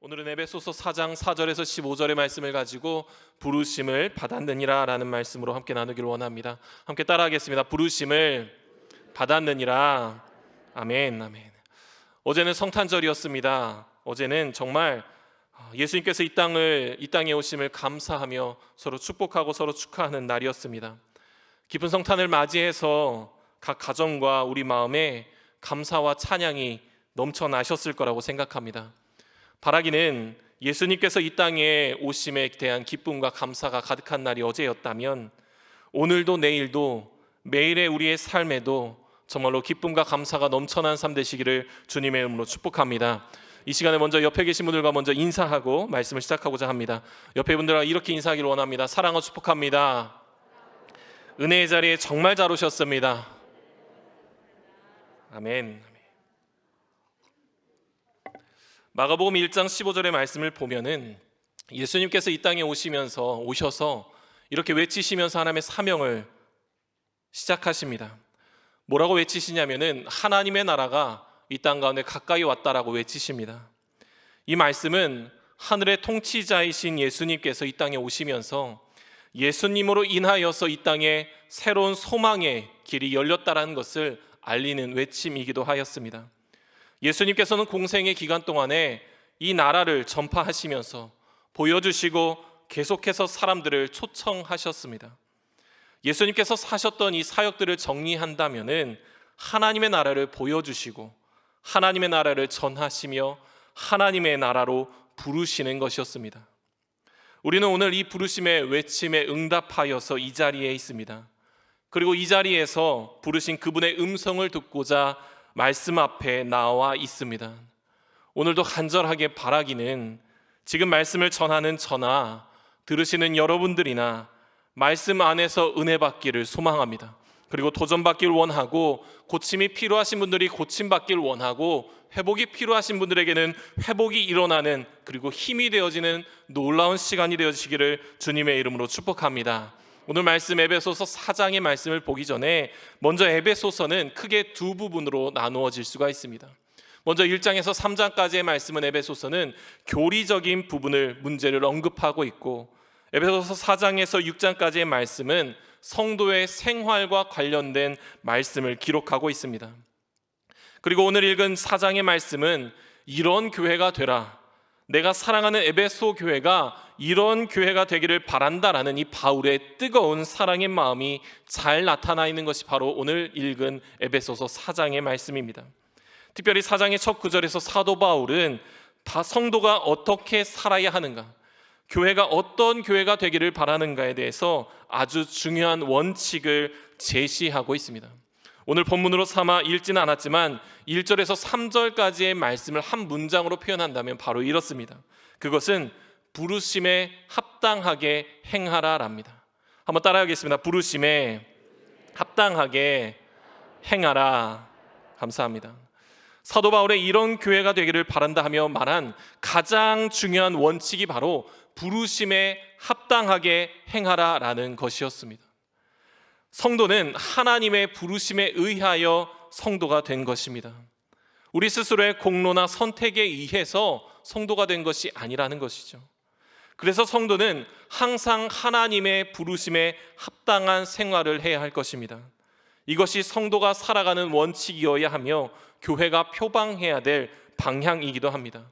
오늘은 에베소서 4장 4절에서 15절의 말씀을 가지고 부르심을 받았느니라라는 말씀으로 함께 나누기를 원합니다. 함께 따라하겠습니다. 부르심을 받았느니라. 아멘. 아멘. 어제는 성탄절이었습니다. 어제는 정말 예수님께서 이 땅을 이 땅에 오심을 감사하며 서로 축복하고 서로 축하하는 날이었습니다. 깊은 성탄을 맞이해서 각 가정과 우리 마음에 감사와 찬양이 넘쳐나셨을 거라고 생각합니다. 바라기는 예수님께서 이 땅에 오심에 대한 기쁨과 감사가 가득한 날이 어제였다면 오늘도 내일도 매일의 우리의 삶에도 정말로 기쁨과 감사가 넘쳐난 삶 되시기를 주님의 이름으로 축복합니다. 이 시간에 먼저 옆에 계신 분들과 먼저 인사하고 말씀을 시작하고자 합니다. 옆에 분들과 이렇게 인사하기를 원합니다. 사랑과 축복합니다. 은혜의 자리에 정말 잘 오셨습니다. 아멘. 마가복음 1장 15절의 말씀을 보면은 예수님께서 이 땅에 오시면서 오셔서 이렇게 외치시면서 하나님의 사명을 시작하십니다. 뭐라고 외치시냐면은 하나님의 나라가 이 땅 가운데 가까이 왔다라고 외치십니다. 이 말씀은 하늘의 통치자이신 예수님께서 이 땅에 오시면서 예수님으로 인하여서 이 땅에 새로운 소망의 길이 열렸다라는 것을 알리는 외침이기도 하였습니다. 예수님께서는 공생의 기간 동안에 이 나라를 전파하시면서 보여주시고 계속해서 사람들을 초청하셨습니다. 예수님께서 사셨던 이 사역들을 정리한다면은 하나님의 나라를 보여주시고 하나님의 나라를 전하시며 하나님의 나라로 부르시는 것이었습니다. 우리는 오늘 이 부르심의 외침에 응답하여서 이 자리에 있습니다. 그리고 이 자리에서 부르신 그분의 음성을 듣고자 말씀 앞에 나와 있습니다. 오늘도 간절하게 바라기는 지금 말씀을 전하는 저나 들으시는 여러분들이나 말씀 안에서 은혜 받기를 소망합니다. 그리고 도전 받기를 원하고 고침이 필요하신 분들이 고침 받기를 원하고 회복이 필요하신 분들에게는 회복이 일어나는 그리고 힘이 되어지는 놀라운 시간이 되어지기를 주님의 이름으로 축복합니다. 오늘 말씀 에베소서 4장의 말씀을 보기 전에 먼저 에베소서는 크게 두 부분으로 나누어질 수가 있습니다. 먼저 1장에서 3장까지의 말씀은 에베소서는 교리적인 부분을 문제를 언급하고 있고 에베소서 4장에서 6장까지의 말씀은 성도의 생활과 관련된 말씀을 기록하고 있습니다. 그리고 오늘 읽은 4장의 말씀은 이런 교회가 되라. 내가 사랑하는 에베소 교회가 이런 교회가 되기를 바란다라는 이 바울의 뜨거운 사랑의 마음이 잘 나타나 있는 것이 바로 오늘 읽은 에베소서 4장의 말씀입니다. 특별히 4장의 첫 구절에서 사도 바울은 다 성도가 어떻게 살아야 하는가, 교회가 어떤 교회가 되기를 바라는가에 대해서 아주 중요한 원칙을 제시하고 있습니다. 오늘 본문으로 삼아 읽지는 않았지만 1절에서 3절까지의 말씀을 한 문장으로 표현한다면 바로 이렇습니다. 그것은 부르심에 합당하게 행하라랍니다. 한번 따라하겠습니다. 부르심에 합당하게 행하라. 감사합니다. 사도 바울의 이런 교회가 되기를 바란다 하며 말한 가장 중요한 원칙이 바로 부르심에 합당하게 행하라라는 것이었습니다. 성도는 하나님의 부르심에 의하여 성도가 된 것입니다. 우리 스스로의 공로나 선택에 의해서 성도가 된 것이 아니라는 것이죠. 그래서 성도는 항상 하나님의 부르심에 합당한 생활을 해야 할 것입니다. 이것이 성도가 살아가는 원칙이어야 하며 교회가 표방해야 될 방향이기도 합니다.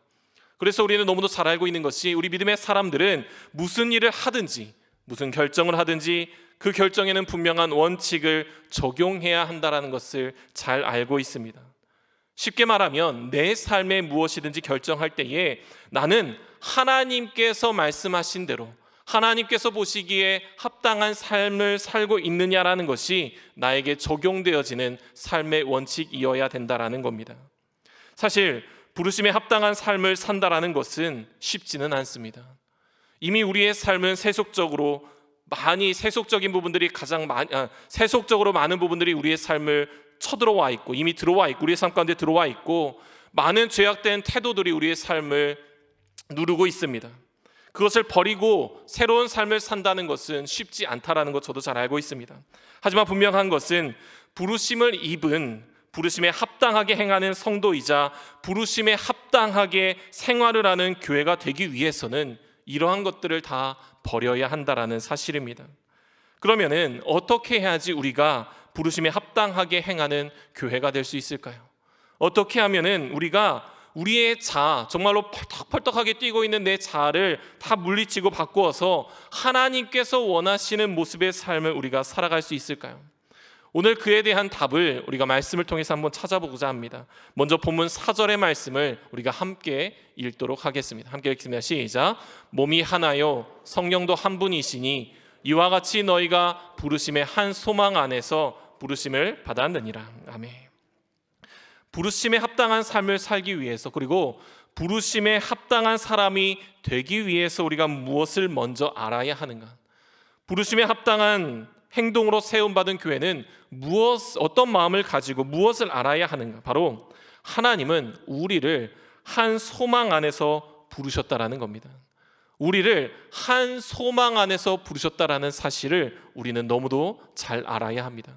그래서 우리는 너무도 잘 알고 있는 것이 우리 믿음의 사람들은 무슨 일을 하든지 무슨 결정을 하든지 그 결정에는 분명한 원칙을 적용해야 한다라는 것을 잘 알고 있습니다. 쉽게 말하면 내 삶에 무엇이든지 결정할 때에 나는 하나님께서 말씀하신 대로 하나님께서 보시기에 합당한 삶을 살고 있느냐라는 것이 나에게 적용되어지는 삶의 원칙이어야 된다라는 겁니다. 사실 부르심에 합당한 삶을 산다라는 것은 쉽지는 않습니다. 이미 우리의 삶은 세속적으로 많이 세속적인 부분들이 가장 많이 아, 세속적으로 많은 부분들이 우리의 삶을 쳐들어와 있고 이미 들어와 있고 우리의 삶 가운데 들어와 있고 많은 죄악된 태도들이 우리의 삶을 누르고 있습니다. 그것을 버리고 새로운 삶을 산다는 것은 쉽지 않다라는 것 저도 잘 알고 있습니다. 하지만 분명한 것은 부르심을 입은 부르심에 합당하게 행하는 성도이자 부르심에 합당하게 생활을 하는 교회가 되기 위해서는 이러한 것들을 다 버려야 한다라는 사실입니다. 그러면은 어떻게 해야지 우리가 부르심에 합당하게 행하는 교회가 될 수 있을까요? 어떻게 하면은 우리가 우리의 자, 정말로 펄떡펄떡하게 뛰고 있는 내 자아를 다 물리치고 바꾸어서 하나님께서 원하시는 모습의 삶을 우리가 살아갈 수 있을까요? 오늘 그에 대한 답을 우리가 말씀을 통해서 한번 찾아보고자 합니다. 먼저 본문 4절의 말씀을 우리가 함께 읽도록 하겠습니다. 함께 읽습니다. 시작. 몸이 하나요 성령도 한 분이시니 이와 같이 너희가 부르심의 한 소망 안에서 부르심을 받았느니라. 아멘. 부르심에 합당한 삶을 살기 위해서 그리고 부르심에 합당한 사람이 되기 위해서 우리가 무엇을 먼저 알아야 하는가? 부르심에 합당한 행동으로 세움 받은 교회는 무엇 어떤 마음을 가지고 무엇을 알아야 하는가? 바로 하나님은 우리를 한 소망 안에서 부르셨다라는 겁니다. 우리를 한 소망 안에서 부르셨다라는 사실을 우리는 너무도 잘 알아야 합니다.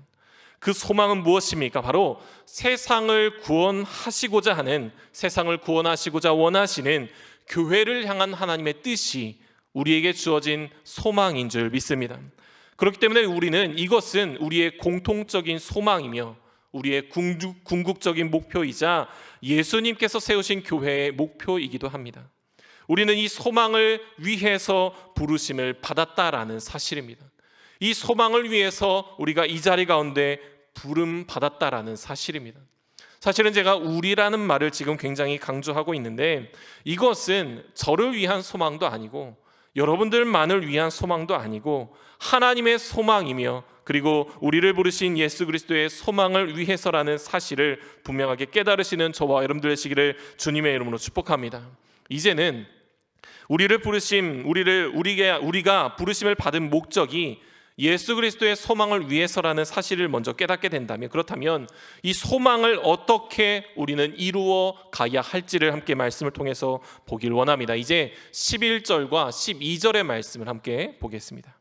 그 소망은 무엇입니까? 바로 세상을 구원하시고자 하는 세상을 구원하시고자 원하시는 교회를 향한 하나님의 뜻이 우리에게 주어진 소망인 줄 믿습니다. 그렇기 때문에 우리는 이것은 우리의 공통적인 소망이며 우리의 궁극, 궁극적인 목표이자 예수님께서 세우신 교회의 목표이기도 합니다. 우리는 이 소망을 위해서 부르심을 받았다라는 사실입니다. 이 소망을 위해서 우리가 이 자리 가운데 부름 받았다라는 사실입니다. 사실은 제가 우리라는 말을 지금 굉장히 강조하고 있는데 이것은 저를 위한 소망도 아니고 여러분들만을 위한 소망도 아니고 하나님의 소망이며 그리고 우리를 부르신 예수 그리스도의 소망을 위해서라는 사실을 분명하게 깨달으시는 저와 여러분들 되시기를 주님의 이름으로 축복합니다. 이제는 우리를 부르심 우리를 우리가 우리가 부르심을 받은 목적이 예수 그리스도의 소망을 위해서라는 사실을 먼저 깨닫게 된다면 그렇다면 이 소망을 어떻게 우리는 이루어 가야 할지를 함께 말씀을 통해서 보길 원합니다. 이제 11절과 12절의 말씀을 함께 보겠습니다.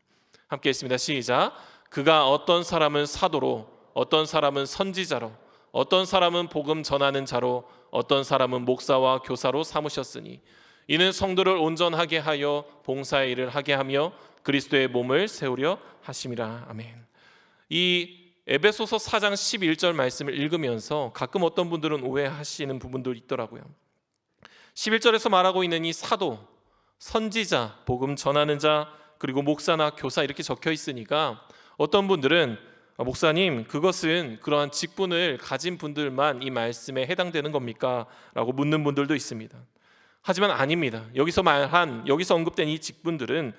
함께 했습니다. 시작. 그가 어떤 사람은 사도로 어떤 사람은 선지자로 어떤 사람은 복음 전하는 자로 어떤 사람은 목사와 교사로 삼으셨으니 이는 성도를 온전하게 하여 봉사의 일을 하게 하며 그리스도의 몸을 세우려 하심이라. 아멘. 이 에베소서 4장 11절 말씀을 읽으면서 가끔 어떤 분들은 오해하시는 부분도 있더라고요. 11절에서 말하고 있는 이 사도, 선지자, 복음 전하는 자, 그리고 목사나 교사 이렇게 적혀 있으니까 어떤 분들은 아, 목사님, 그것은 그러한 직분을 가진 분들만 이 말씀에 해당되는 겁니까? 라고 묻는 분들도 있습니다. 하지만 아닙니다. 여기서 말한 여기서 언급된 이 직분들은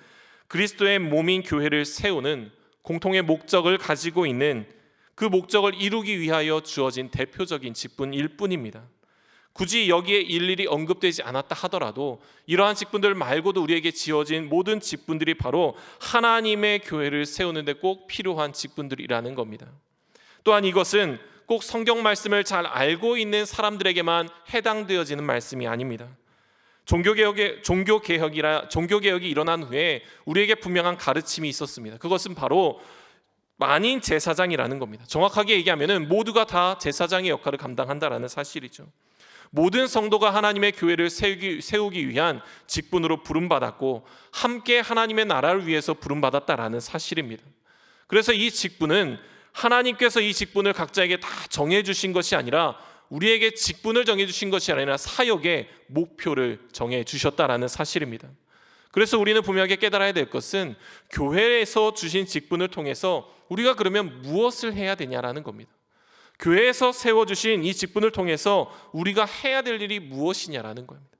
그리스도의 몸인 교회를 세우는 공통의 목적을 가지고 있는 그 목적을 이루기 위하여 주어진 대표적인 직분일 뿐입니다. 굳이 여기에 일일이 언급되지 않았다 하더라도 이러한 직분들 말고도 우리에게 지어진 모든 직분들이 바로 하나님의 교회를 세우는 데 꼭 필요한 직분들이라는 겁니다. 또한 이것은 꼭 성경 말씀을 잘 알고 있는 사람들에게만 해당되어지는 말씀이 아닙니다. 종교 개혁의 종교 개혁이라 종교 개혁이 일어난 후에 우리에게 분명한 가르침이 있었습니다. 그것은 바로 만인 제사장이라는 겁니다. 정확하게 얘기하면은 모두가 다 제사장의 역할을 감당한다라는 사실이죠. 모든 성도가 하나님의 교회를 세우기, 세우기 위한 직분으로 부름받았고 함께 하나님의 나라를 위해서 부름받았다라는 사실입니다. 그래서 이 직분은 하나님께서 이 직분을 각자에게 다 정해 주신 것이 아니라 우리에게 직분을 정해 주신 것이 아니라 사역의 목표를 정해 주셨다라는 사실입니다. 그래서 우리는 분명하게 깨달아야 될 것은 교회에서 주신 직분을 통해서 우리가 그러면 무엇을 해야 되냐라는 겁니다. 교회에서 세워 주신 이 직분을 통해서 우리가 해야 될 일이 무엇이냐라는 겁니다.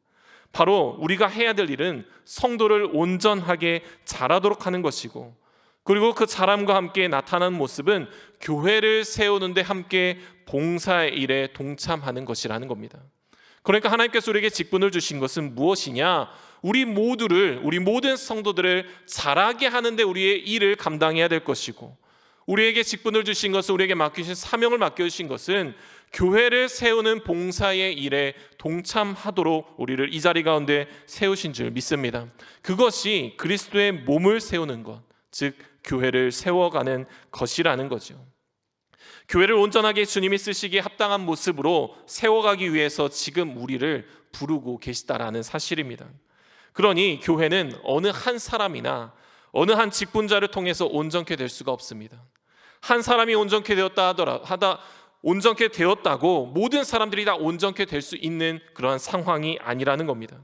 바로 우리가 해야 될 일은 성도를 온전하게 자라도록 하는 것이고 그리고 그 사람과 함께 나타나는 모습은 교회를 세우는데 함께 봉사의 일에 동참하는 것이라는 겁니다. 그러니까 하나님께서 우리에게 직분을 주신 것은 무엇이냐? 우리 모두를 우리 모든 성도들을 잘하게 하는데 우리의 일을 감당해야 될 것이고 우리에게 직분을 주신 것은 우리에게 맡기신 사명을 맡겨 주신 것은 교회를 세우는 봉사의 일에 동참하도록 우리를 이 자리 가운데 세우신 줄 믿습니다. 그것이 그리스도의 몸을 세우는 것, 즉 교회를 세워가는 것이라는 거죠. 교회를 온전하게 주님이 쓰시기에 합당한 모습으로 세워가기 위해서 지금 우리를 부르고 계시다라는 사실입니다. 그러니 교회는 어느 한 사람이나 어느 한 직분자를 통해서 온전케 될 수가 없습니다. 한 사람이 온전케 되었다 하더라 하다 온전케 되었다고 모든 사람들이 다 온전케 될 수 있는 그러한 상황이 아니라는 겁니다.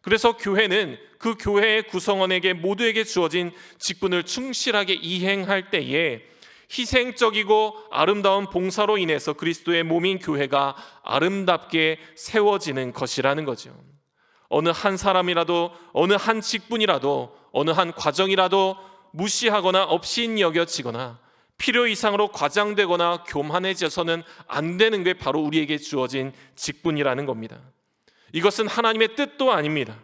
그래서 교회는 그 교회의 구성원에게 모두에게 주어진 직분을 충실하게 이행할 때에 희생적이고 아름다운 봉사로 인해서 그리스도의 몸인 교회가 아름답게 세워지는 것이라는 거죠. 어느 한 사람이라도 어느 한 직분이라도 어느 한 과정이라도 무시하거나 없인 여겨지거나 필요 이상으로 과장되거나 교만해져서는 안 되는 게 바로 우리에게 주어진 직분이라는 겁니다. 이것은 하나님의 뜻도 아닙니다.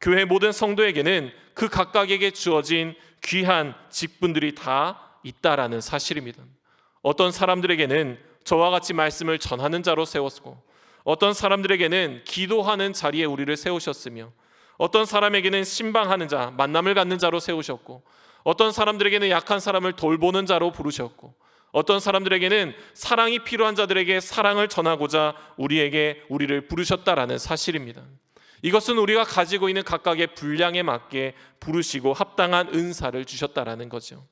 교회 모든 성도에게는 그 각각에게 주어진 귀한 직분들이 다 있다라는 사실입니다. 어떤 사람들에게는 저와 같이 말씀을 전하는 자로 세웠고 어떤 사람들에게는 기도하는 자리에 우리를 세우셨으며 어떤 사람에게는 신방하는 자, 만남을 갖는 자로 세우셨고 어떤 사람들에게는 약한 사람을 돌보는 자로 부르셨고 어떤 사람들에게는 사랑이 필요한 자들에게 사랑을 전하고자 우리에게 우리를 부르셨다라는 사실입니다. 이것은 우리가 가지고 있는 각각의 분량에 맞게 부르시고 합당한 은사를 주셨다라는 거죠.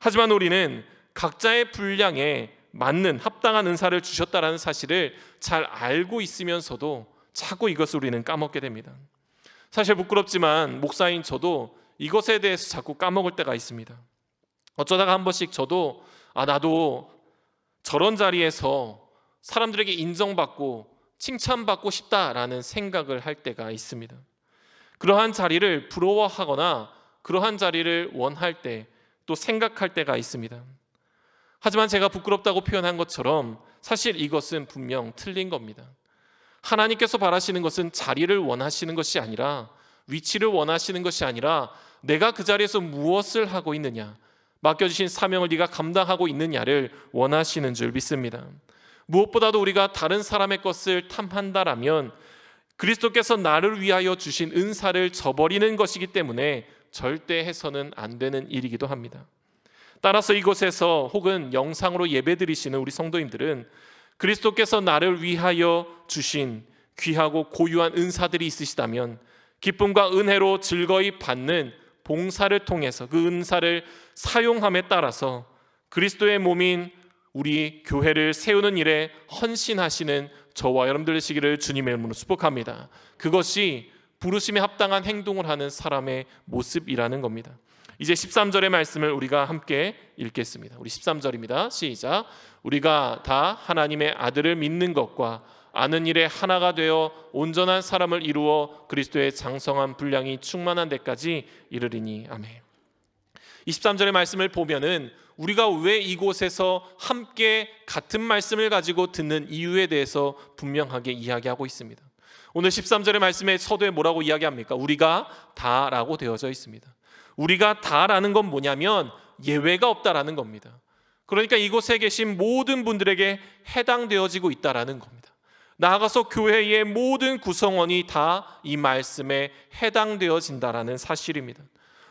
하지만 우리는 각자의 분량에 맞는 합당한 은사를 주셨다라는 사실을 잘 알고 있으면서도 자꾸 이것을 우리는 까먹게 됩니다. 사실 부끄럽지만 목사인 저도 이것에 대해서 자꾸 까먹을 때가 있습니다. 어쩌다가 한 번씩 저도 아 나도 저런 자리에서 사람들에게 인정받고 칭찬받고 싶다라는 생각을 할 때가 있습니다. 그러한 자리를 부러워하거나 그러한 자리를 원할 때 또 생각할 때가 있습니다. 하지만 제가 부끄럽다고 표현한 것처럼 사실 이것은 분명 틀린 겁니다. 하나님께서 바라시는 것은 자리를 원하시는 것이 아니라 위치를 원하시는 것이 아니라 내가 그 자리에서 무엇을 하고 있느냐, 맡겨주신 사명을 네가 감당하고 있느냐를 원하시는 줄 믿습니다. 무엇보다도 우리가 다른 사람의 것을 탐한다라면 그리스도께서 나를 위하여 주신 은사를 저버리는 것이기 때문에 절대 해서는 안 되는 일이기도 합니다. 따라서 이곳에서 혹은 영상으로 예배드리시는 우리 성도님들은 그리스도께서 나를 위하여 주신 귀하고 고유한 은사들이 있으시다면 기쁨과 은혜로 즐거이 받는 봉사를 통해서 그 은사를 사용함에 따라서 그리스도의 몸인 우리 교회를 세우는 일에 헌신하시는 저와 여러분들 되시기를 주님의 이름으로 축복합니다. 그것이 부르심에 합당한 행동을 하는 사람의 모습이라는 겁니다. 이제 13절의 말씀을 우리가 함께 읽겠습니다. 우리 13절입니다. 시작. 우리가 다 하나님의 아들을 믿는 것과 아는 일에 하나가 되어 온전한 사람을 이루어 그리스도의 장성한 분량이 충만한 데까지 이르리니 아멘. 23절의 말씀을 보면은 우리가 왜 이곳에서 함께 같은 말씀을 가지고 듣는 이유에 대해서 분명하게 이야기하고 있습니다. 오늘 13절의 말씀에 서두에 뭐라고 이야기합니까? 우리가 다라고 되어져 있습니다. 우리가 다라는 건 뭐냐면 예외가 없다라는 겁니다. 그러니까 이곳에 계신 모든 분들에게 해당되어지고 있다라는 겁니다. 나아가서 교회의 모든 구성원이 다 이 말씀에 해당되어진다라는 사실입니다.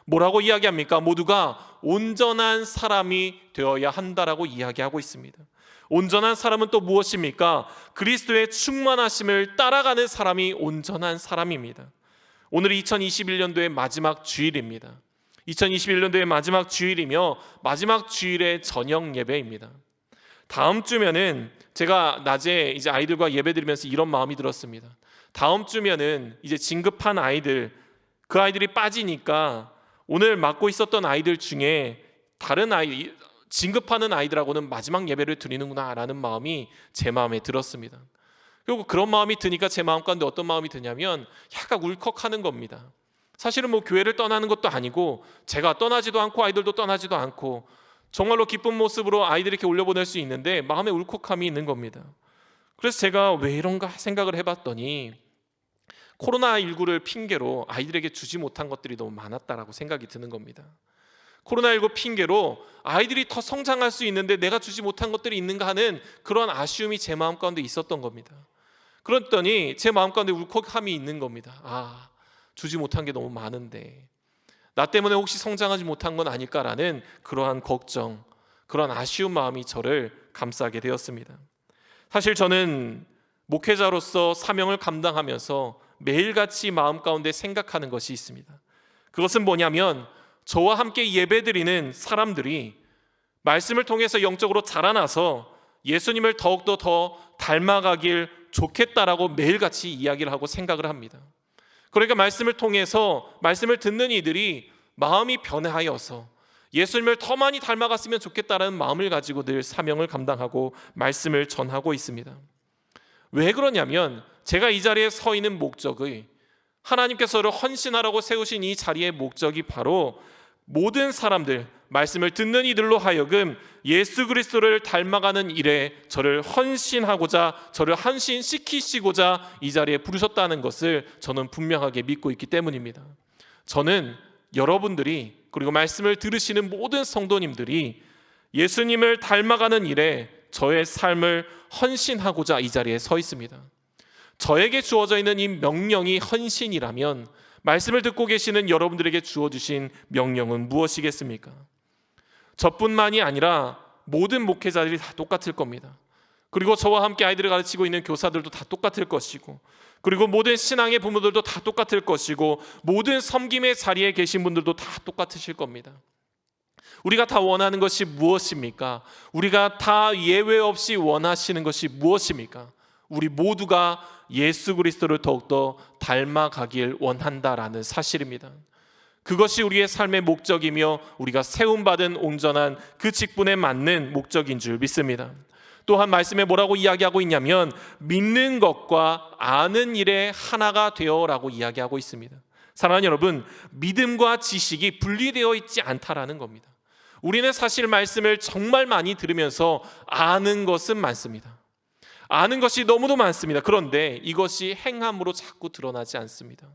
뭐라고 이야기합니까? 모두가 온전한 사람이 되어야 한다라고 이야기하고 있습니다. 온전한 사람은 또 무엇입니까? 그리스도의 충만하심을 따라가는 사람이 온전한 사람입니다. 오늘 2021년도의 마지막 주일입니다. 2021년도의 마지막 주일이며 마지막 주일의 저녁 예배입니다. 다음 주면은 제가 낮에 이제 아이들과 예배 드리면서 이런 마음이 들었습니다. 다음 주면은 이제 진급한 아이들 그 아이들이 빠지니까 오늘 맡고 있었던 아이들 중에 다른 아이 진급하는 아이들하고는 마지막 예배를 드리는구나라는 마음이 제 마음에 들었습니다. 그리고 그런 마음이 드니까 제 마음 가운데 어떤 마음이 드냐면 약간 울컥하는 겁니다. 사실은 뭐 교회를 떠나는 것도 아니고 제가 떠나지도 않고 아이들도 떠나지도 않고 정말로 기쁜 모습으로 아이들 이렇게 올려보낼 수 있는데 마음에 울컥함이 있는 겁니다. 그래서 제가 왜 이런가 생각을 해봤더니 코로나19를 핑계로 아이들에게 주지 못한 것들이 너무 많았다라고 생각이 드는 겁니다. 코로나19 핑계로 아이들이 더 성장할 수 있는데 내가 주지 못한 것들이 있는가 하는 그런 아쉬움이 제 마음 가운데 있었던 겁니다. 그랬더니 제 마음 가운데 울컥함이 있는 겁니다. 아, 주지 못한 게 너무 많은데 나 때문에 혹시 성장하지 못한 건 아닐까라는 그러한 걱정 그런 아쉬운 마음이 저를 감싸게 되었습니다. 사실 저는 목회자로서 사명을 감당하면서 매일같이 마음 가운데 생각하는 것이 있습니다. 그것은 뭐냐면 저와 함께 예배드리는 사람들이 말씀을 통해서 영적으로 자라나서 예수님을 더욱더 더 닮아가길 좋겠다라고 매일같이 이야기를 하고 생각을 합니다. 그러니까 말씀을 통해서 말씀을 듣는 이들이 마음이 변화하여서 예수님을 더 많이 닮아갔으면 좋겠다라는 마음을 가지고 늘 사명을 감당하고 말씀을 전하고 있습니다. 왜 그러냐면 제가 이 자리에 서 있는 목적의 하나님께서를 헌신하라고 세우신 이 자리의 목적이 바로 모든 사람들 말씀을 듣는 이들로 하여금 예수 그리스도를 닮아가는 일에 저를 헌신하고자 저를 헌신시키시고자 이 자리에 부르셨다는 것을 저는 분명하게 믿고 있기 때문입니다. 저는 여러분들이 그리고 말씀을 들으시는 모든 성도님들이 예수님을 닮아가는 일에 저의 삶을 헌신하고자 이 자리에 서 있습니다. 저에게 주어져 있는 이 명령이 헌신이라면 말씀을 듣고 계시는 여러분들에게 주어 주신 명령은 무엇이겠습니까? 저뿐만이 아니라 모든 목회자들이 다 똑같을 겁니다. 그리고 저와 함께 아이들을 가르치고 있는 교사들도 다 똑같을 것이고 그리고 모든 신앙의 부모들도 다 똑같을 것이고 모든 섬김의 자리에 계신 분들도 다 똑같으실 겁니다. 우리가 다 원하는 것이 무엇입니까? 우리가 다 예외 없이 원하시는 것이 무엇입니까? 우리 모두가 예수 그리스도를 더욱더 닮아가길 원한다라는 사실입니다. 그것이 우리의 삶의 목적이며 우리가 세움받은 온전한 그 직분에 맞는 목적인 줄 믿습니다. 또한 말씀에 뭐라고 이야기하고 있냐면 믿는 것과 아는 일에 하나가 되어라고 이야기하고 있습니다. 사랑하는 여러분, 믿음과 지식이 분리되어 있지 않다라는 겁니다. 우리는 사실 말씀을 정말 많이 들으면서 아는 것은 많습니다. 아는 것이 너무도 많습니다. 그런데 이것이 행함으로 자꾸 드러나지 않습니다.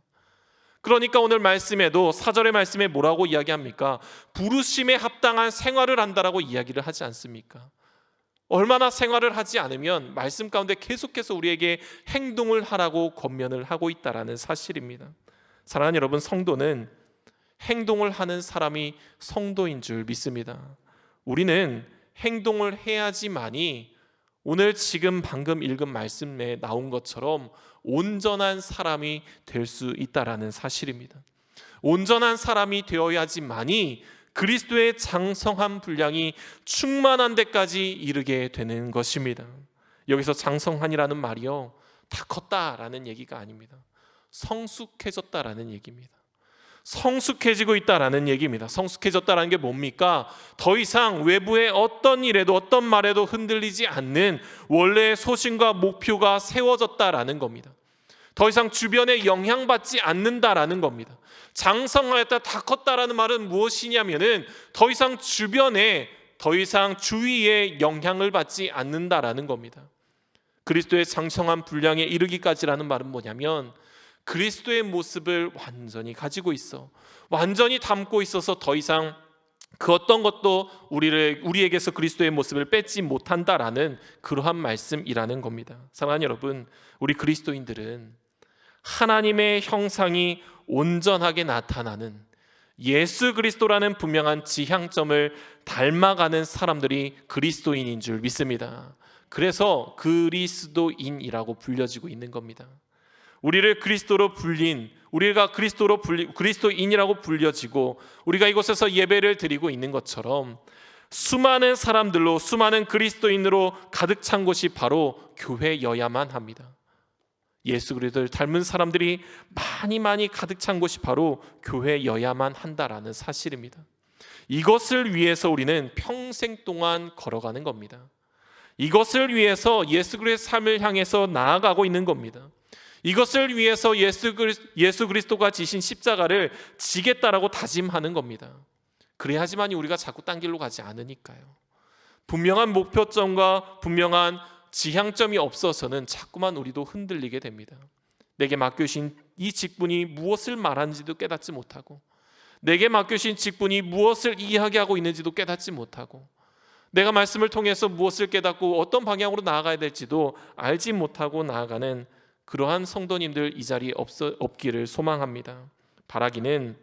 그러니까 오늘 말씀에도 사절의 말씀에 뭐라고 이야기합니까? 부르심에 합당한 생활을 한다라고 이야기를 하지 않습니까? 얼마나 생활을 하지 않으면 말씀 가운데 계속해서 우리에게 행동을 하라고 권면을 하고 있다라는 사실입니다. 사랑하는 여러분, 성도는 행동을 하는 사람이 성도인 줄 믿습니다. 우리는 행동을 해야지만이 오늘 지금 방금 읽은 말씀에 나온 것처럼 온전한 사람이 될 수 있다라는 사실입니다. 온전한 사람이 되어야지만이 그리스도의 장성한 분량이 충만한 데까지 이르게 되는 것입니다. 여기서 장성한이라는 말이요 다 컸다라는 얘기가 아닙니다. 성숙해졌다라는 얘기입니다. 성숙해지고 있다라는 얘기입니다. 성숙해졌다라는 게 뭡니까? 더 이상 외부의 어떤 일에도 어떤 말에도 흔들리지 않는 원래의 소신과 목표가 세워졌다라는 겁니다. 더 이상 주변에 영향받지 않는다라는 겁니다. 장성하였다 다 컸다라는 말은 무엇이냐면은 더 이상 주변에 더 이상 주위에 영향을 받지 않는다라는 겁니다. 그리스도의 장성한 분량에 이르기까지라는 말은 뭐냐면 그리스도의 모습을 완전히 가지고 있어. 완전히 담고 있어서 더 이상 그 어떤 것도 우리를 우리에게서 그리스도의 모습을 뺏지 못한다라는 그러한 말씀이라는 겁니다. 사랑하는 여러분, 우리 그리스도인들은 하나님의 형상이 온전하게 나타나는 예수 그리스도라는 분명한 지향점을 닮아가는 사람들이 그리스도인인 줄 믿습니다. 그래서 그리스도인이라고 불려지고 있는 겁니다. 우리를 그리스도로 불린 우리가 그리스도로 불리, 그리스도인이라고 불려지고 우리가 이곳에서 예배를 드리고 있는 것처럼 수많은 사람들로 수많은 그리스도인으로 가득 찬 곳이 바로 교회여야만 합니다. 예수 그리스도를 닮은 사람들이 많이 많이 가득 찬 곳이 바로 교회여야만 한다라는 사실입니다. 이것을 위해서 우리는 평생 동안 걸어가는 겁니다. 이것을 위해서 예수 그리스도의 삶을 향해서 나아가고 있는 겁니다. 이것을 위해서 예수, 그리스, 예수 그리스도 가 지신 십자가를 지겠다라고 다짐하는 겁니다. 그래야지만 우리가 자꾸 딴 길로 가지 않으니까요. 분명한 목표점과 분명한 지향점이 없어서는 자꾸만 우리도 흔들리게 됩니다. 내게 맡겨신 이 직분이 무엇을 말하는지도 깨닫지 못하고 내게 맡겨신 직분이 무엇을 이야기하고 있는지도 깨닫지 못하고 내가 말씀을 통해서 무엇을 깨닫고 어떤 방향으로 나아가야 될지도 알지 못하고 나아가는 그러한 성도님들 이 자리에 없어, 없기를 소망합니다. 바라기는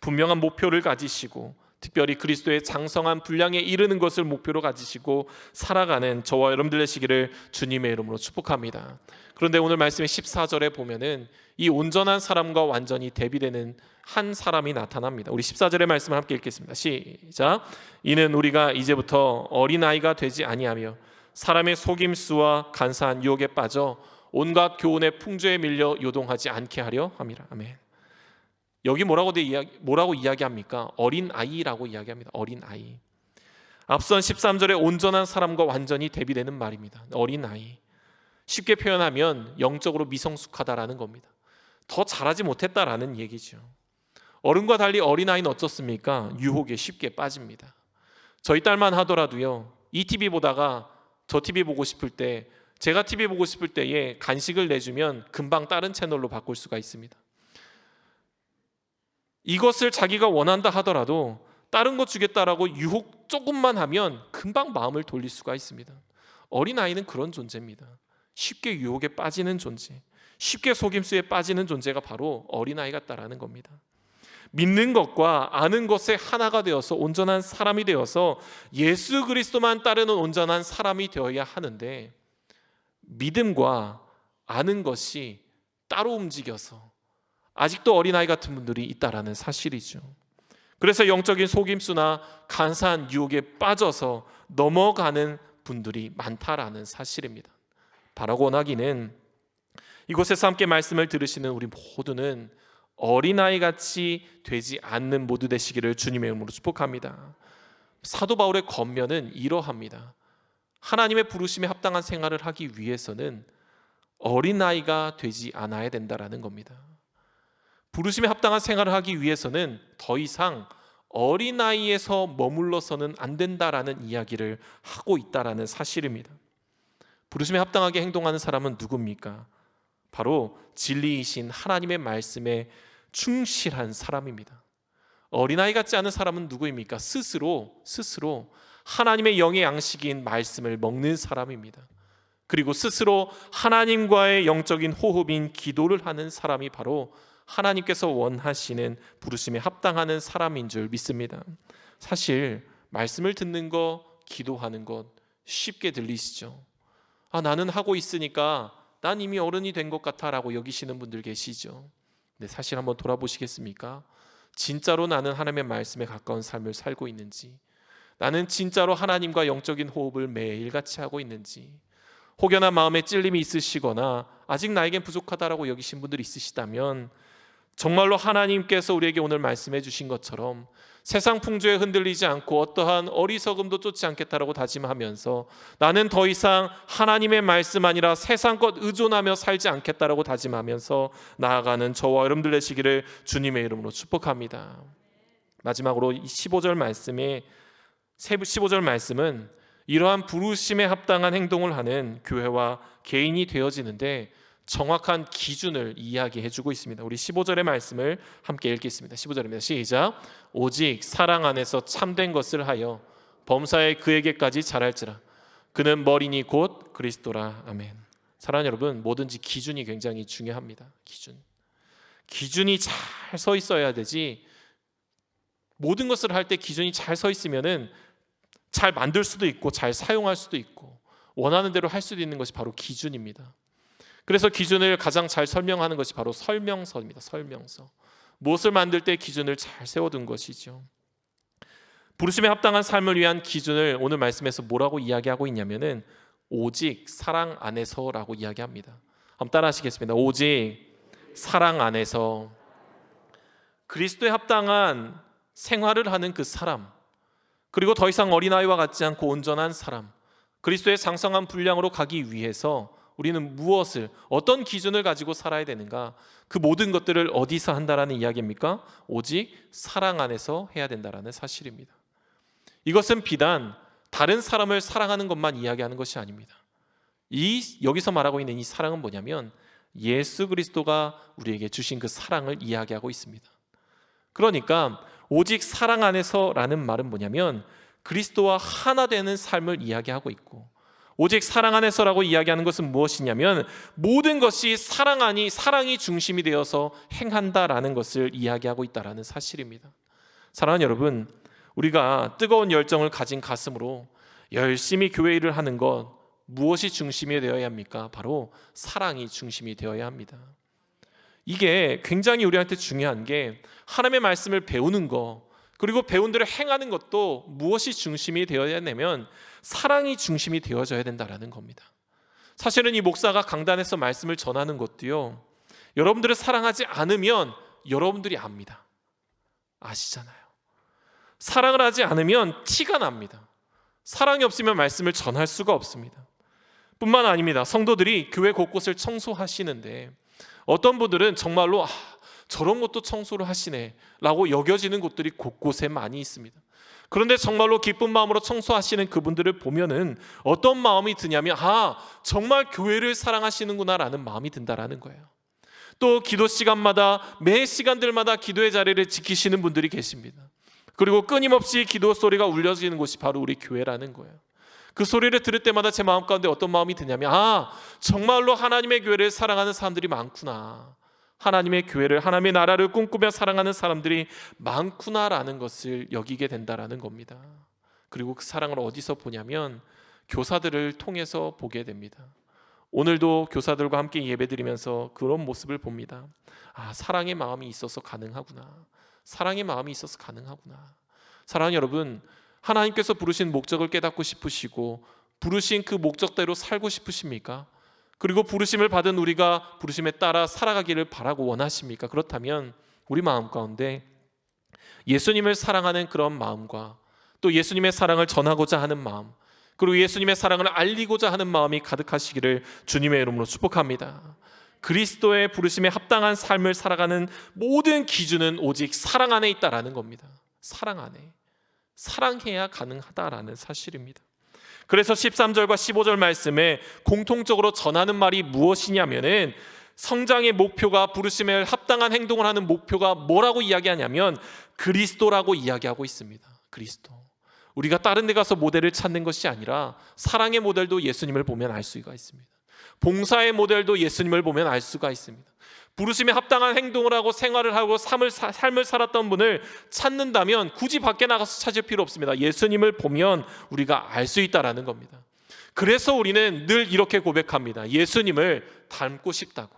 분명한 목표를 가지시고 특별히 그리스도의 장성한 분량에 이르는 것을 목표로 가지시고 살아가는 저와 여러분들 되시기를 주님의 이름으로 축복합니다. 그런데 오늘 말씀의 14절에 보면은 이 온전한 사람과 완전히 대비되는 한 사람이 나타납니다. 우리 14절의 말씀을 함께 읽겠습니다. 시작. 이는 우리가 이제부터 어린아이가 되지 아니하며 사람의 속임수와 간사한 유혹에 빠져 온갖 교훈의 풍조에 밀려 요동하지 않게 하려 함이라. 아멘. 여기 뭐라고 돼 이야기 뭐라고 이야기합니까? 어린 아이라고 이야기합니다. 어린 아이. 앞선 13절에 온전한 사람과 완전히 대비되는 말입니다. 어린 아이. 쉽게 표현하면 영적으로 미성숙하다라는 겁니다. 더 잘하지 못했다라는 얘기죠. 어른과 달리 어린아이는 어떻습니까? 유혹에 쉽게 빠집니다. 저희 딸만 하더라도요. 이 TV 보다가 저 TV 보고 싶을 때 제가 TV 보고 싶을 때에 간식을 내주면 금방 다른 채널로 바꿀 수가 있습니다. 이것을 자기가 원한다 하더라도 다른 거 주겠다라고 유혹 조금만 하면 금방 마음을 돌릴 수가 있습니다. 어린아이는 그런 존재입니다. 쉽게 유혹에 빠지는 존재, 쉽게 속임수에 빠지는 존재가 바로 어린아이 같다라는 겁니다. 믿는 것과 아는 것의 하나가 되어서 온전한 사람이 되어서 예수 그리스도만 따르는 온전한 사람이 되어야 하는데 믿음과 아는 것이 따로 움직여서 아직도 어린아이 같은 분들이 있다라는 사실이죠. 그래서 영적인 속임수나 간사한 유혹에 빠져서 넘어가는 분들이 많다라는 사실입니다. 바라고 원하기는 이곳에서 함께 말씀을 들으시는 우리 모두는 어린아이 같이 되지 않는 모두 되시기를 주님의 이름으로 축복합니다. 사도 바울의 겉면은 이러합니다. 하나님의 부르심에 합당한 생활을 하기 위해서는 어린아이가 되지 않아야 된다라는 겁니다. 부르심에 합당한 생활을 하기 위해서는 더 이상 어린아이에서 머물러서는 안 된다라는 이야기를 하고 있다라는 사실입니다. 부르심에 합당하게 행동하는 사람은 누굽니까? 바로 진리이신 하나님의 말씀에 충실한 사람입니다. 어린아이 같지 않은 사람은 누구입니까? 스스로 스스로 하나님의 영의 양식인 말씀을 먹는 사람입니다. 그리고 스스로 하나님과의 영적인 호흡인 기도를 하는 사람이 바로 하나님께서 원하시는 부르심에 합당하는 사람인 줄 믿습니다. 사실 말씀을 듣는 거, 기도하는 것 쉽게 들리시죠? 아, 나는 하고 있으니까 난 이미 어른이 된 것 같아라고 여기시는 분들 계시죠. 근데 사실 한번 돌아보시겠습니까? 진짜로 나는 하나님의 말씀에 가까운 삶을 살고 있는지, 나는 진짜로 하나님과 영적인 호흡을 매일 같이 하고 있는지, 혹여나 마음에 찔림이 있으시거나 아직 나에겐 부족하다라고 여기신 분들이 있으시다면 정말로 하나님께서 우리에게 오늘 말씀해 주신 것처럼 세상 풍조에 흔들리지 않고 어떠한 어리석음도 쫓지 않겠다라고 다짐하면서 나는 더 이상 하나님의 말씀 아니라 세상 것 의존하며 살지 않겠다라고 다짐하면서 나아가는 저와 여러분들 되시기를 주님의 이름으로 축복합니다. 마지막으로 15절 말씀에 15절 말씀은 이러한 부르심에 합당한 행동을 하는 교회와 개인이 되어지는데 정확한 기준을 이야기해 주고 있습니다. 우리 15절의 말씀을 함께 읽겠습니다. 15절입니다. 시작. 오직 사랑 안에서 참된 것을 하여 범사에 그에게까지 잘할지라. 그는 머리니 곧 그리스도라. 아멘. 사랑하는 여러분, 뭐든지 기준이 굉장히 중요합니다. 기준. 기준이 잘 서 있어야 되지. 모든 것을 할 때 기준이 잘 서 있으면은 잘 만들 수도 있고 잘 사용할 수도 있고 원하는 대로 할 수도 있는 것이 바로 기준입니다. 그래서 기준을 가장 잘 설명하는 것이 바로 설명서입니다. 설명서. 무엇을 만들 때 기준을 잘 세워둔 것이죠. 부르심에 합당한 삶을 위한 기준을 오늘 말씀에서 뭐라고 이야기하고 있냐면은 오직 사랑 안에서라고 이야기합니다. 한번 따라하시겠습니다. 오직 사랑 안에서 그리스도에 합당한 생활을 하는 그 사람 그리고 더 이상 어린아이와 같지 않고 온전한 사람 그리스도의 장성한 분량으로 가기 위해서 우리는 무엇을 어떤 기준을 가지고 살아야 되는가? 그 모든 것들을 어디서 한다라는 이야기입니까? 오직 사랑 안에서 해야 된다라는 사실입니다. 이것은 비단 다른 사람을 사랑하는 것만 이야기하는 것이 아닙니다. 이 여기서 말하고 있는 이 사랑은 뭐냐면 예수 그리스도가 우리에게 주신 그 사랑을 이야기하고 있습니다. 그러니까 오직 사랑 안에서라는 말은 뭐냐면 그리스도와 하나 되는 삶을 이야기하고 있고 오직 사랑 안에서라고 이야기하는 것은 무엇이냐면 모든 것이 사랑 안이 사랑이 중심이 되어서 행한다라는 것을 이야기하고 있다라는 사실입니다. 사랑하는 여러분, 우리가 뜨거운 열정을 가진 가슴으로 열심히 교회 일을 하는 것 무엇이 중심이 되어야 합니까? 바로 사랑이 중심이 되어야 합니다. 이게 굉장히 우리한테 중요한 게 하나님의 말씀을 배우는 거 그리고 배운 대로 행하는 것도 무엇이 중심이 되어야 되냐면 사랑이 중심이 되어져야 된다라는 겁니다. 사실은 이 목사가 강단에서 말씀을 전하는 것도요. 여러분들을 사랑하지 않으면 여러분들이 압니다. 아시잖아요. 사랑을 하지 않으면 티가 납니다. 사랑이 없으면 말씀을 전할 수가 없습니다. 뿐만 아닙니다. 성도들이 교회 곳곳을 청소하시는데 어떤 분들은 정말로 아, 저런 것도 청소를 하시네 라고 여겨지는 곳들이 곳곳에 많이 있습니다. 그런데 정말로 기쁜 마음으로 청소하시는 그분들을 보면은 어떤 마음이 드냐면 아 정말 교회를 사랑하시는구나라는 마음이 든다라는 거예요. 또 기도 시간마다 매 시간들마다 기도의 자리를 지키시는 분들이 계십니다. 그리고 끊임없이 기도 소리가 울려지는 곳이 바로 우리 교회라는 거예요. 그 소리를 들을 때마다 제 마음 가운데 어떤 마음이 드냐면 아 정말로 하나님의 교회를 사랑하는 사람들이 많구나. 하나님의 교회를 하나님의 나라를 꿈꾸며 사랑하는 사람들이 많구나라는 것을 여기게 된다라는 겁니다. 그리고 그 사랑을 어디서 보냐면 교사들을 통해서 보게 됩니다. 오늘도 교사들과 함께 예배드리면서 그런 모습을 봅니다. 아, 사랑의 마음이 있어서 가능하구나. 사랑의 마음이 있어서 가능하구나. 사랑하는 여러분, 하나님께서 부르신 목적을 깨닫고 싶으시고 부르신 그 목적대로 살고 싶으십니까? 그리고 부르심을 받은 우리가 부르심에 따라 살아가기를 바라고 원하십니까? 그렇다면 우리 마음 가운데 예수님을 사랑하는 그런 마음과 또 예수님의 사랑을 전하고자 하는 마음 그리고 예수님의 사랑을 알리고자 하는 마음이 가득하시기를 주님의 이름으로 축복합니다. 그리스도의 부르심에 합당한 삶을 살아가는 모든 기준은 오직 사랑 안에 있다라는 겁니다. 사랑 안에. 사랑해야 가능하다라는 사실입니다. 그래서 13절과 15절 말씀에 공통적으로 전하는 말이 무엇이냐면은 성장의 목표가 부르심에 합당한 행동을 하는 목표가 뭐라고 이야기하냐면 그리스도라고 이야기하고 있습니다. 그리스도. 우리가 다른 데 가서 모델을 찾는 것이 아니라 사랑의 모델도 예수님을 보면 알 수가 있습니다. 봉사의 모델도 예수님을 보면 알 수가 있습니다. 부르심에 합당한 행동을 하고 생활을 하고 삶을, 삶을 살았던 분을 찾는다면 굳이 밖에 나가서 찾을 필요 없습니다. 예수님을 보면 우리가 알 수 있다라는 겁니다. 그래서 우리는 늘 이렇게 고백합니다. 예수님을 닮고 싶다고.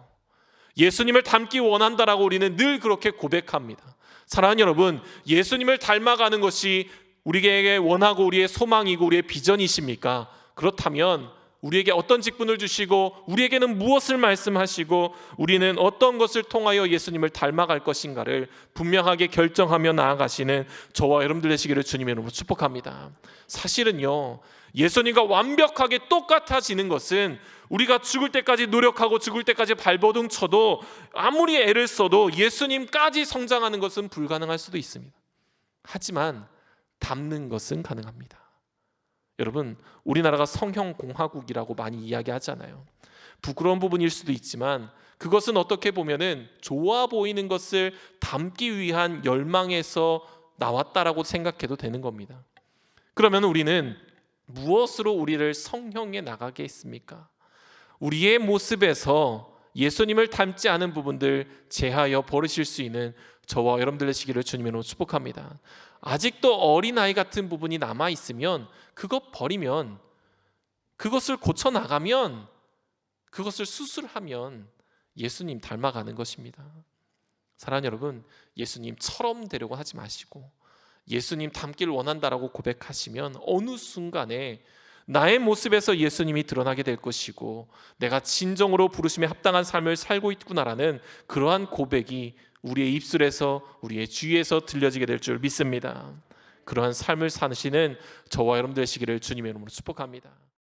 예수님을 닮기 원한다라고 우리는 늘 그렇게 고백합니다. 사랑하는 여러분, 예수님을 닮아가는 것이 우리에게 원하고 우리의 소망이고 우리의 비전이십니까? 그렇다면 우리에게 어떤 직분을 주시고 우리에게는 무엇을 말씀하시고 우리는 어떤 것을 통하여 예수님을 닮아갈 것인가를 분명하게 결정하며 나아가시는 저와 여러분들 되시기를 주님의 이름으로 축복합니다. 사실은요. 예수님과 완벽하게 똑같아지는 것은 우리가 죽을 때까지 노력하고 죽을 때까지 발버둥 쳐도 아무리 애를 써도 예수님까지 성장하는 것은 불가능할 수도 있습니다. 하지만 닮는 것은 가능합니다. 여러분, 우리나라가 성형 공화국이라고 많이 이야기하잖아요. 부끄러운 부분일 수도 있지만 그것은 어떻게 보면은 좋아 보이는 것을 담기 위한 열망에서 나왔다라고 생각해도 되는 겁니다. 그러면 우리는 무엇으로 우리를 성형해 나가게 했습니까? 우리의 모습에서 예수님을 닮지 않은 부분들 제하여 버리실 수 있는 저와 여러분들 되시기를 주님으로 축복합니다. 아직도 어린아이 같은 부분이 남아 있으면 그것 버리면 그것을 고쳐 나가면 그것을 수술하면 예수님 닮아가는 것입니다. 사랑하는 여러분, 예수님처럼 되려고 하지 마시고 예수님 닮기를 원한다라고 고백하시면 어느 순간에 나의 모습에서 예수님이 드러나게 될 것이고 내가 진정으로 부르심에 합당한 삶을 살고 있구나라는 그러한 고백이 우리의 입술에서 우리의 주위에서 들려지게 될 줄 믿습니다. 그러한 삶을 사시는 저와 여러분들 되시기를 주님의 이름으로 축복합니다.